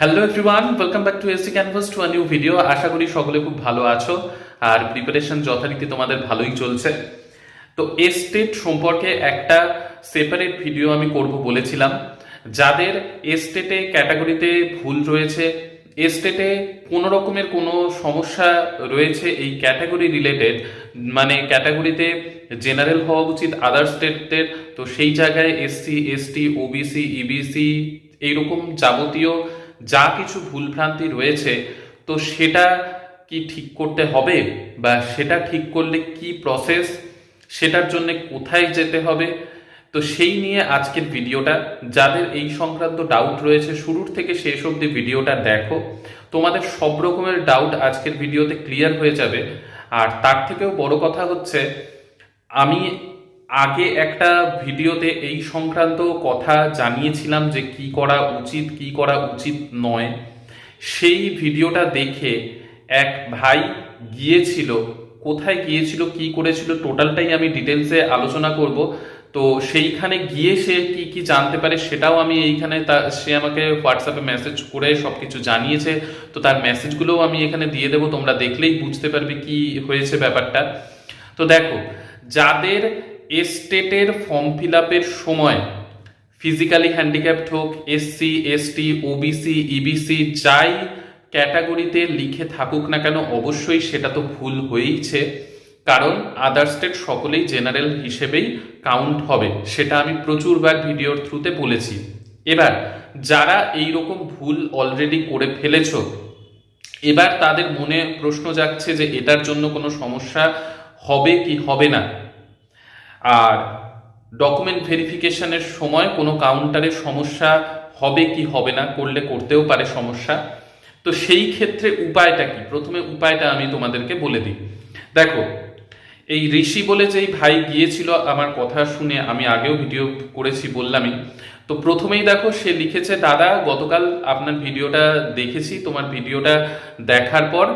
Hello everyone welcome back to AC canvas to a new video আশা করি সকলে খুব ভালো আছো আর প্রিপারেশন যথারীতি তোমাদের ভালোই চলছে। তো এস্টেট সম্পর্কে একটা সেপারেট ভিডিও আমি করব বলেছিলাম। যাদের এস্টেটে ক্যাটাগরিতে ভুল রয়েছে এস্টেটে কোনো রকমের কোনো সমস্যা রয়েছে এই ক্যাটাগরি রিলেটেড মানে ক্যাটাগরিতে জেনারেল হওয়া উচিত আদার স্টেটের তো সেই জায়গায় এসসি এসটি ওবিসি ইবিসি এইরকম যাবতীয় যা কিছু ভুলভ্রান্তি রয়েছে, তো সেটা কি ঠিক করতে হবে বা সেটা ঠিক করলে কি প্রসেস সেটার জন্য কোথায় যেতে হবে? তো সেই নিয়ে আজকের ভিডিওটা। যাদের এই সংক্রান্ত ডাউট রয়েছে, শুরুর থেকে শেষ অবধি ভিডিওটা দেখো। তোমাদের সব রকমের ডাউট আজকের ভিডিওতে ক্লিয়ার হয়ে যাবে। আর তার থেকেও বড় কথা হচ্ছে, আমি আগে একটা ভিডিওতে এই সংক্রান্ত কথা জানিয়েছিলাম যে কি করা উচিত, কি করা উচিত নয়। সেই ভিডিওটা দেখে এক ভাই গিয়েছিল, কোথায় গিয়েছিল, কি করেছিল, টোটালটাই আমি ডিটেলসে আলোচনা করব। তো সেইখানে গিয়ে সে কি কি জানতে পারে সেটাও আমি এইখানে তা, সে আমাকে হোয়াটসঅ্যাপে মেসেজ করে সব কিছু জানিয়েছে। তো তার মেসেজগুলোও আমি এখানে দিয়ে দেবো, তোমরা দেখলেই বুঝতে পারবে কি হয়েছে ব্যাপারটা। তো দেখো, যাদের এস্টেটের ফর্ম ফিল সময় ফিজিক্যালি হ্যান্ডিক্যাপড হোক, এসসি, এসটি, ওবিসি, ইবিসি, যাই ক্যাটাগরিতে লিখে থাকুক না কেন, অবশ্যই সেটা তো ভুল হয়েইছে। কারণ আদার স্টেট সকলেই জেনারেল হিসেবেই কাউন্ট হবে, সেটা আমি প্রচুরবার ভিডিওর থ্রুতে বলেছি। এবার, যারা এই রকম ভুল অলরেডি করে ফেলেছ, এবার তাদের মনে প্রশ্ন যাচ্ছে যে এটার জন্য কোনো সমস্যা হবে কি হবে না। আর ডকুমেন্ট ভেরিফিকেশনের সময় কোনো কাউন্টারে সমস্যা হবে কি হবে না, করলে করতেও পারে সমস্যা। তো সেই ক্ষেত্রে উপায়টা কি? প্রথমে উপায়টা আমি তোমাদেরকে বলে দিই। দেখো, এই ঋষি বলে যেই ভাই গিয়েছিল, আমার কথা শুনে আমি আগেও ভিডিও করেছি বললামই। তো প্রথমেই দেখো, সে লিখেছে, দাদা, গতকাল আপনার ভিডিওটা দেখেছি, তোমার ভিডিওটা দেখার পর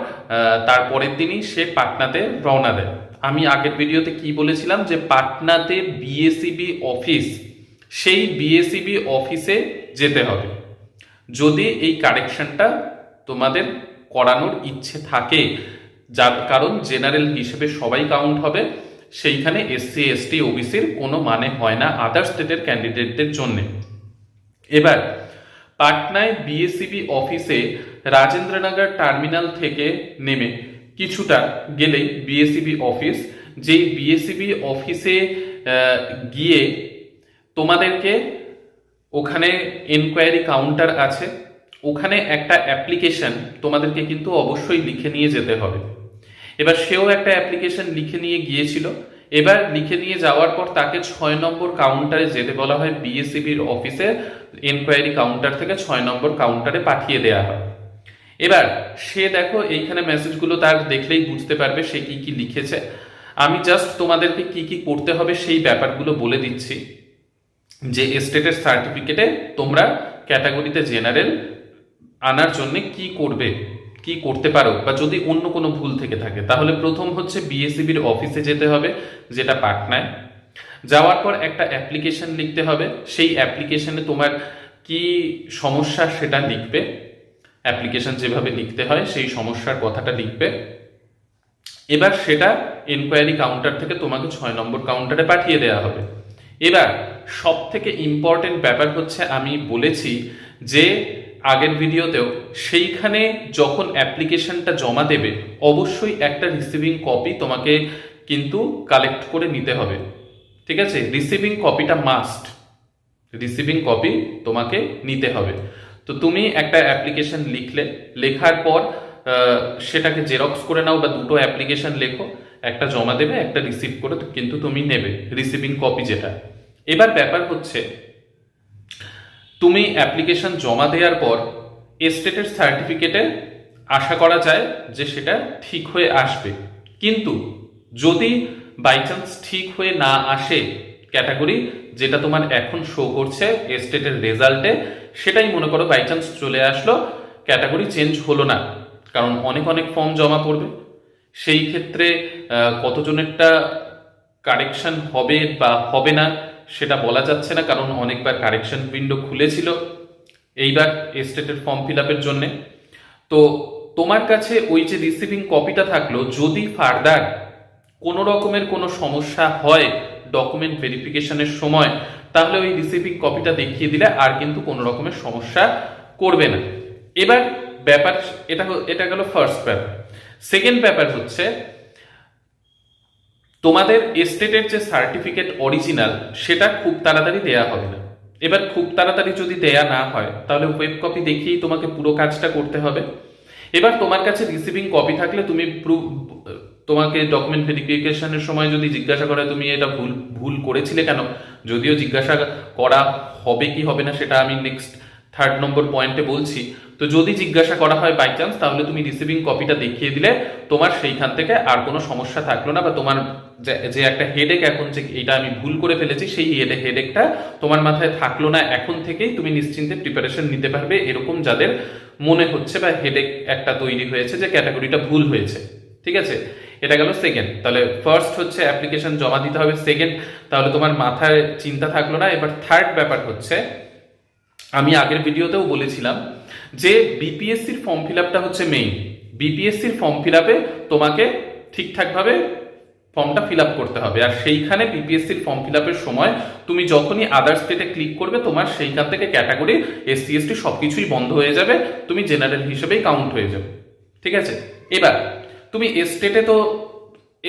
তারপরের দিনই সে পাটনাতে রওনা দেয়। আমি আগের ভিডিওতে কি বলেছিলাম যে পাটনাতে বিএসিবি অফিস সেই বিএসিবি অফিসে যেতে হবে। যদি এই কারেকশনটা তোমাদের করানোর ইচ্ছে থাকে, যার কারণ জেনারেল হিসেবে সবাই কাউন্ট হবে, সেইখানে এসসি এসটি ওবিসির কোনো মানে হয় না আদার স্টেটের ক্যান্ডিডেটদের জন্য। এবার, পাটনায় বিএসিবি অফিসে রাজেন্দ্রনগর টার্মিনাল থেকে নেমে কিছুটা গেলেই বিএসিবি অফিস যেই বিএসিবি অফিসে গিয়ে তোমাদেরকে ওখানে এনকোয়ারি কাউন্টার আছে, ওখানে একটা অ্যাপ্লিকেশন তোমাদেরকে কিন্তু অবশ্যই লিখে নিয়ে যেতে হবে। এবার সেও একটা অ্যাপ্লিকেশন লিখে নিয়ে গিয়েছিল, এবার লিখে নিয়ে যাওয়ার পর তাকে ছয় নম্বর কাউন্টারে যেতে বলা হয় বিএসসিবির অফিসে এনকোয়ারি কাউন্টার থেকে ছয় নম্বর কাউন্টারে পাঠিয়ে দেওয়া হয়। এবার সে দেখো এইখানে মেসেজগুলো তার দেখলেই বুঝতে পারবে সে কি কি লিখেছে। আমি জাস্ট তোমাদেরকে কি কি করতে হবে সেই ব্যাপারগুলো বলে দিচ্ছি। যে এস্টেটের সার্টিফিকেটে তোমরা ক্যাটাগরিতে জেনারেল আনার জন্য কি করবে, কি করতে পারো বা যদি অন্য কোনো ভুল থেকে থাকে, তাহলে প্রথম হচ্ছে বিএসসিবির অফিসে যেতে হবে, যেটা পাটনায়। যাওয়ার পর একটা অ্যাপ্লিকেশন লিখতে হবে, সেই অ্যাপ্লিকেশনে তোমার কি সমস্যা সেটা লিখবে। অ্যাপ্লিকেশন যেভাবে লিখতে হয়, সেই সমস্যার কথাটা লিখবে। এবার সেটা এনকোয়ারি কাউন্টার থেকে তোমাকে ছয় নম্বর কাউন্টারে পাঠিয়ে দেওয়া হবে। এবার সব থেকে ইম্পর্টেন্ট ব্যাপার হচ্ছে আমি বলেছি যে আগের ভিডিওতেও সেইখানে যখন অ্যাপ্লিকেশনটা জমা দেবে, অবশ্যই একটা রিসিভিং কপি তোমাকে কিন্তু কালেক্ট করে নিতে হবে। ঠিক আছে? রিসিভিং কপিটা মাস্ট রিসিভিং কপি তোমাকে নিতে হবে। তো তুমি একটা অ্যাপ্লিকেশন লিখলে, লেখার পর সেটাকে জেরক্স করে নাও বা দুটো অ্যাপ্লিকেশন লেখো, একটা জমা দেবে, একটা রিসিভ করে, কিন্তু তুমি নেবে রিসিভিং কপি যেটা। এবার ব্যাপার হচ্ছে, তুমি অ্যাপ্লিকেশন জমা দেওয়ার পর এস্টেটের সার্টিফিকেটে আশা করা যায় যে সেটা ঠিক হয়ে আসবে। কিন্তু যদি বাই চান্স ঠিক হয়ে না আসে ক্যাটাগরি যেটা তোমার এখন শো করছে এস্টেটের রেজাল্টে সেটাই মনে করো বাই চান্স চলে আসলো। ক্যাটাগরি চেঞ্জ হলো না, কারণ অনেক অনেক ফর্ম জমা পড়বে। সেই ক্ষেত্রে কতজনেরটা কারেকশন হবে বা হবে না সেটা বলা যাচ্ছে না, কারণ অনেকবার কারেকশন উইন্ডো খুলেছিল এইবার এস্টেটের ফর্ম ফিল আপের জন্যে। তো তোমার কাছে ওই যে রিসিভিং কপিটা থাকল, যদি ফার্দার কোনো রকমের কোনো সমস্যা হয় ডকুমেন্ট ভেরিফিকেশনের সময়, তাহলে ওই রিসিভিং কপিটা দেখিয়ে দিলে আর কিন্তু কোনো রকমের সমস্যা করবে না। এবার ব্যাপার, এটা এটা গেল ফার্স্ট ব্যাপার সেকেন্ড ব্যাপার হচ্ছে, তোমাদের এস্টেটের যে সার্টিফিকেট অরিজিনাল সেটা খুব তাড়াতাড়ি দেয়া হবে না। এবার খুব তাড়াতাড়ি যদি দেয়া না হয়, তাহলে ওয়েব কপি দেখিয়েই তোমাকে পুরো কাজটা করতে হবে। এবার তোমার কাছে রিসিভিং কপি থাকলে তুমি তোমাকে ডকুমেন্ট ভেরিফিকেশনের সময় যদি জিজ্ঞাসা করে তুমি এটা ভুল ভুল করেছিলে কেন? যদিও জিজ্ঞাসা করা হবে কি হবে না সেটা আমি নেক্সট থার্ড নম্বর পয়েন্টে বলছি। তো যদি জিজ্ঞাসা করা হয় বাই চান্স তাহলে তুমি রিসিভিং কপিটা দেখিয়ে দিলে তোমার সেইখান থেকে আর কোনো সমস্যা থাকল না বা তোমার যে- একটা হেডেক এখন যে এটা আমি ভুল করে ফেলেছি, সেই হেডে হেডেকটা তোমার মাথায় থাকল না, এখন থেকেই তুমি নিশ্চিন্তে প্রিপারেশন নিতে পারবে এরকম যাদের মনে হচ্ছে বা হেডেক একটা তৈরি হয়েছে যে ক্যাটাগরিটা ভুল হয়েছে। ঠিক আছে? এটা গেল সেকেন্ড তাহলে ফার্স্ট হচ্ছে অ্যাপ্লিকেশন জমা দিতে হবে সেকেন্ড তাহলে তোমার মাথায় চিন্তা থাকল না। এবার থার্ড ব্যাপার হচ্ছে, আমি আগের ভিডিওতেও বলেছিলাম যে বিপিএসসির ফর্ম ফিল আপটা হচ্ছে মেইন বিপিএসসির ফর্ম ফিল আপে তোমাকে ঠিকঠাকভাবে ফর্মটা ফিল আপ করতে হবে। আর সেইখানে বিপিএসসির ফর্ম ফিল আপের সময় তুমি যখনই আদার স্টেটে ক্লিক করবে, তোমার সেইখান থেকে ক্যাটাগরি এসসি এসটি সব কিছুই বন্ধ হয়ে যাবে। তুমি জেনারেল হিসেবেই কাউন্ট হয়ে যাবে। ঠিক আছে? এবার তুমি স্টেটে তো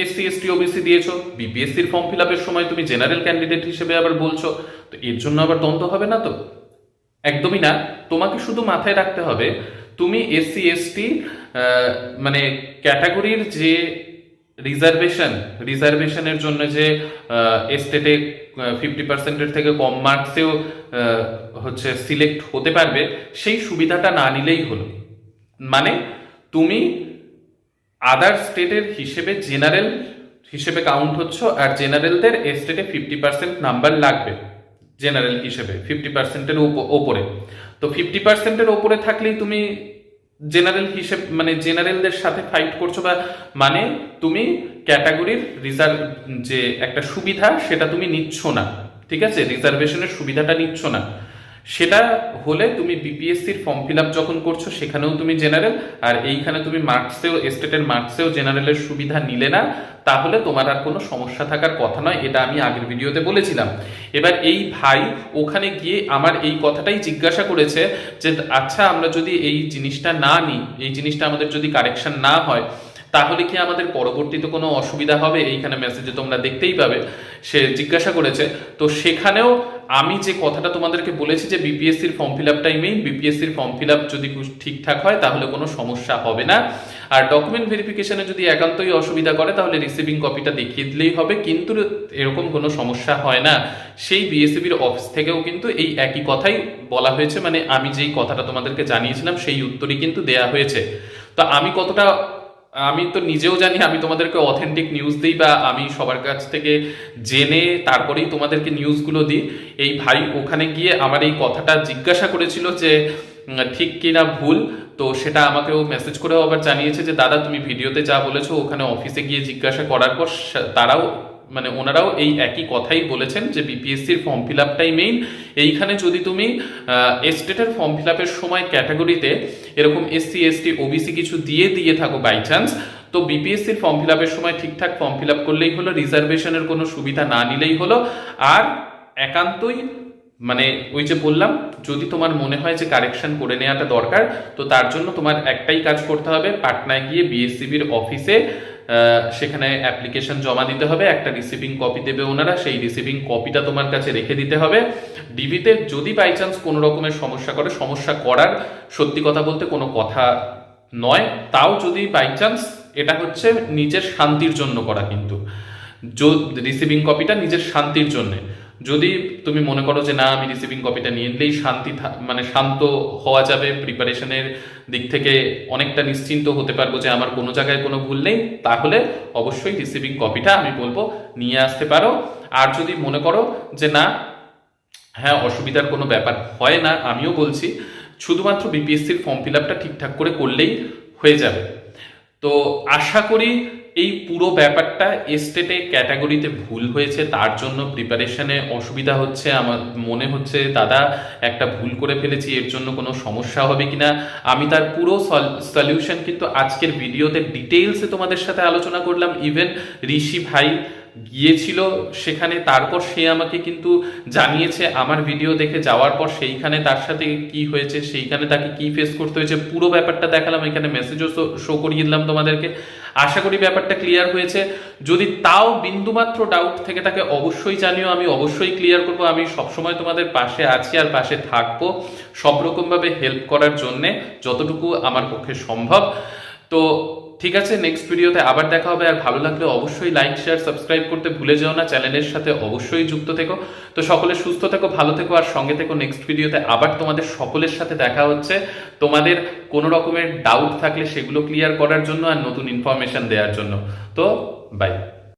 এসসি এসটি ওবিসি দিয়েছ বিপিএসসির ফর্ম ফিল আপের সময় তুমি জেনারেল ক্যান্ডিডেট হিসেবে আবার বলছো, তো এর জন্য আবার দ্বন্দ্ব হবে না তো? একদমই না। তোমাকে শুধু মাথায় রাখতে হবে, তুমি এসসি এসটি মানে ক্যাটাগরির যে রিজার্ভেশন রিজার্ভেশনের জন্য যে এস্টেটে ফিফটি পার্সেন্টের থেকে কম মার্কসেও হচ্ছে সিলেক্ট হতে পারবে, সেই সুবিধাটা না নিলেই হলো। মানে তুমি আদার স্টেটের হিসেবে জেনারেল হিসেবে কাউন্ট হচ্ছ আর জেনারেলদের স্টেটে ফিফটি পার্সেন্ট নাম্বার লাগবে জেনারেল হিসেবে ফিফটি পার্সেন্টের ওপরে। তো ফিফটি পার্সেন্টের ওপরে থাকলেই তুমি জেনারেল হিসেব মানে জেনারেলদের সাথে ফাইট করছ বা মানে তুমি ক্যাটাগরির রিজার্ভ যে একটা সুবিধা সেটা তুমি নিচ্ছ না, ঠিক আছে? রিজার্ভেশনের সুবিধাটা নিচ্ছ না। সেটা হলে তুমি বিপিএসসির ফর্ম ফিল আপ যখন করছ, সেখানেও তুমি জেনারেল আর এইখানে তুমি মার্কসেও স্টেটের মার্কসেও জেনারেলের সুবিধা নিলে না, তাহলে তোমার আর কোনো সমস্যা থাকার কথা নয়, এটা আমি আগের ভিডিওতে বলেছিলাম। এবার এই ভাই ওখানে গিয়ে আমার এই কথাটাই জিজ্ঞাসা করেছে যে আচ্ছা আমরা যদি এই জিনিসটা না নিই, এই জিনিসটা আমাদের যদি কারেকশন না হয় তাহলে কি আমাদের পরবর্তীতে কোনো অসুবিধা হবে? এইখানে মেসেজে তোমরা দেখতেই পাবে। সে জিজ্ঞাসা করেছে, তো সেখানেও আমি যে কথাটা তোমাদেরকে বলেছি যে বিপিএসসির ফর্ম ফিল আপ টাইমেই বিপিএসসির ফর্ম ফিল আপ যদি ঠিকঠাক হয়, তাহলে কোনো সমস্যা হবে না। আর ডকুমেন্ট ভেরিফিকেশনে যদি একান্তই অসুবিধা করে, তাহলে রিসিভিং কপিটা দেখিয়ে দিলেই হবে। কিন্তু এরকম কোনো সমস্যা হয় না। সেই বিএসসিবির অফিস থেকেও কিন্তু এই একই কথাই বলা হয়েছে। মানে আমি যেই কথাটা তোমাদেরকে জানিয়েছিলাম, সেই উত্তরই কিন্তু দেয়া হয়েছে। তো আমি কতটা আমি তো নিজেও জানি, আমি তোমাদেরকে অথেন্টিক নিউজ দিই বা আমি সবার কাছ থেকে জেনে তারপরেই তোমাদেরকে নিউজগুলো দিই। এই ভাই ওখানে গিয়ে আমার এই কথাটা জিজ্ঞাসা করেছিল যে ঠিক কি না ভুল? তো সেটা আমাকেও মেসেজ করেও আবার জানিয়েছে যে, দাদা, তুমি ভিডিওতে যা বলেছ, ওখানে অফিসে গিয়ে জিজ্ঞাসা করার পর তারাও মানে ওনারাও এই একই কথাই বলেছেন যে বিপিএসসির ফর্ম ফিল আপটাই মেইন এইখানে যদি তুমি এস্টেটের ফর্ম ফিল আপের সময় ক্যাটাগরিতে এরকম এসসি এসটি ওবিসি কিছু দিয়ে দিয়ে থাকো বাই চান্স তো বিপিএসসির ফর্ম ফিল আপের সময় ঠিকঠাক ফর্ম ফিল আপ করলেই হলো রিজার্ভেশনের কোনো সুবিধা না নিলেই হলো। আর একান্তই মানে ওই যে বললাম, যদি তোমার মনে হয় যে কারেকশন করে নেওয়াটা দরকার, তো তার জন্য তোমার একটাই কাজ করতে হবে, পাটনায় গিয়ে বিএসসিবির অফিসে সেখানে অ্যাপ্লিকেশন জমা দিতে হবে, একটা রিসিভিং কপি দেবে ওনারা, সেই রিসিভিং কপিটা তোমার কাছে রেখে দিতে হবে। ডিবিতে যদি বাই চান্স কোনো রকমের সমস্যা করে, সমস্যা করার সত্যি কথা বলতে কোনো কথা নয়, তাও যদি বাই চান্স এটা হচ্ছে নিজের শান্তির জন্য করা কিন্তু। রিসিভিং কপিটা নিজের শান্তির জন্যে। যদি তুমি মনে করো যে না, আমি রিসিভিং কপিটা নিয়ে নিলেই শান্তি মানে শান্ত হওয়া যাবে প্রিপারেশনের দিক থেকে অনেকটা নিশ্চিন্ত হতে পারব যে আমার কোনো জায়গায় কোনো ভুল নেই, তাহলে অবশ্যই রিসিভিং কপিটা আমি বলব নিয়ে আসতে পারো। আর যদি মনে করো যে না হ্যাঁ অসুবিধার কোনো ব্যাপার হয় না, আমিও বলছি, শুধুমাত্র বিপিএসসির ফর্ম ফিল আপটা ঠিকঠাক করে করলেই হয়ে যাবে। তো আশা করি এই পুরো ব্যাপারটা এস্টেটে ক্যাটাগরিতে ভুল হয়েছে, তার জন্য প্রিপারেশনে অসুবিধা হচ্ছে। আমার মনে হচ্ছে, দাদা, একটা ভুল করে ফেলেছি, এর জন্য কোনো সমস্যা হবে কিনা? আমি তার পুরো সলিউশন কিন্তু আজকের ভিডিওতে ডিটেলসে তোমাদের সাথে আলোচনা করলাম। ইভেন ঋষি ভাই গিয়েছিল সেখানে, তারপর সে আমাকে কিন্তু জানিয়েছে, আমার ভিডিও দেখে যাওয়ার পর সেইখানে তার সাথে কি হয়েছে, সেইখানে তাকে কি ফেস করতে হয়েছে? পুরো ব্যাপারটা দেখালাম, এখানে মেসেজও শো করিয়ে দিলাম তোমাদেরকে। আশা করি ব্যাপারটা ক্লিয়ার হয়েছে। যদি তাও বিন্দুমাত্র ডাউট থেকে থাকে, অবশ্যই জানিও, আমি অবশ্যই ক্লিয়ার করব। আমি সবসময় তোমাদের পাশে আছি আর পাশে থাকব। সব রকমভাবে হেল্প করার জন্যে যতটুকু আমার পক্ষে সম্ভব। তো ঠিক আছে নেক্সট ভিডিওতে আবার দেখা হবে। আর ভালো লাগলে অবশ্যই লাইক শেয়ার সাবস্ক্রাইব করতে ভুলে যেও না। চ্যানেলের সাথে অবশ্যই যুক্ত থেকো। তো সকলে সুস্থ থেকো, ভালো থেকো। আর সঙ্গে থেকো নেক্সট ভিডিওতে আবার তোমাদের সকলের সাথে দেখা হচ্ছে। তোমাদের কোনো রকমের ডাউট থাকলে সেগুলো ক্লিয়ার করার জন্য আর নতুন ইনফরমেশন দেওয়ার জন্য। তো বাই